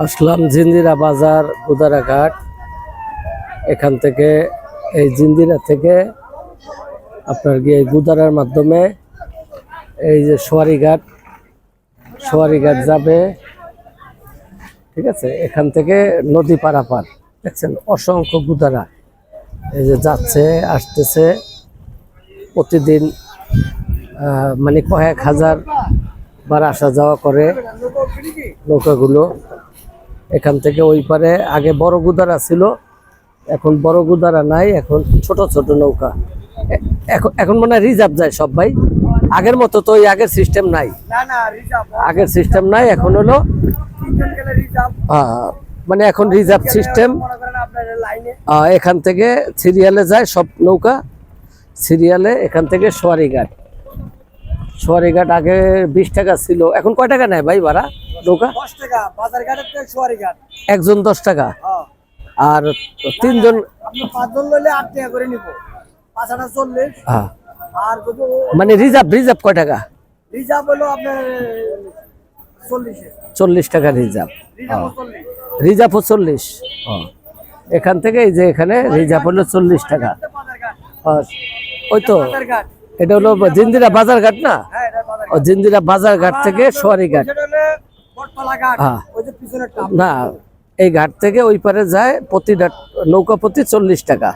আসলাম জিন্দিরা বাজার, গুদারাঘাট। এখান থেকে, এই জিন্দিরা থেকে আপনার গিয়ে গুদারার মাধ্যমে এই যে সোয়ারিঘাট সোয়ারিঘাট যাবে। ঠিক আছে? এখান থেকে নদী পারাপার। দেখছেন? অসংখ্য গুদারা এই যে যাচ্ছে, আসতেছে। প্রতিদিন মানে কয়েক হাজার বার আসা যাওয়া করে নৌকাগুলো। এখান থেকে ওই পারে আগে বড় গুদারা ছিল এখন বড় গুদারা নাই এখন ছোট ছোট নৌকা। এখন এখন মনে হয় রিজার্ভ যায় সব ভাই। আগের মতো তো ওই আগের সিস্টেম নাই। আগের সিস্টেম নাই এখন হলো আহ, মানে এখন রিজার্ভ সিস্টেম এখান থেকে সিরিয়ালে যায় সব নৌকা। সিরিয়ালে এখান থেকে সোয়ারিঘাট। সোয়ারিঘাট আগে বিশ টাকা ছিল। এখন কয় টাকা নেয় ভাই ভাড়া? নৌকা একজন দশ টাকা? হ্যাঁ। আর তিনজন আপনি পাঁচজন লইলে আট করে নিব। চল্লিশ। হ্যাঁ। আর মানে রিজার্ভ রিজার্ভ কয় টাকা? রিজার্ভ হলো আপনার চল্লিশ। টাকা রিজার্ভ। রিজার্ভ চল্লিশ। চল্লিশ। এখান থেকে এই যে এখানে রিজার্ভ হলো চল্লিশ টাকা। ওই তো। এটা হলো জিন্দিরা বাজার ঘাট না? হ্যাঁ জিন্দিরা বাজার ঘাট থেকে সোয়ারি ঘাট। হ্যাঁ। না এই ঘাট থেকে ওই পারে যায় প্রতিটা নৌকা প্রতি চল্লিশ টাকা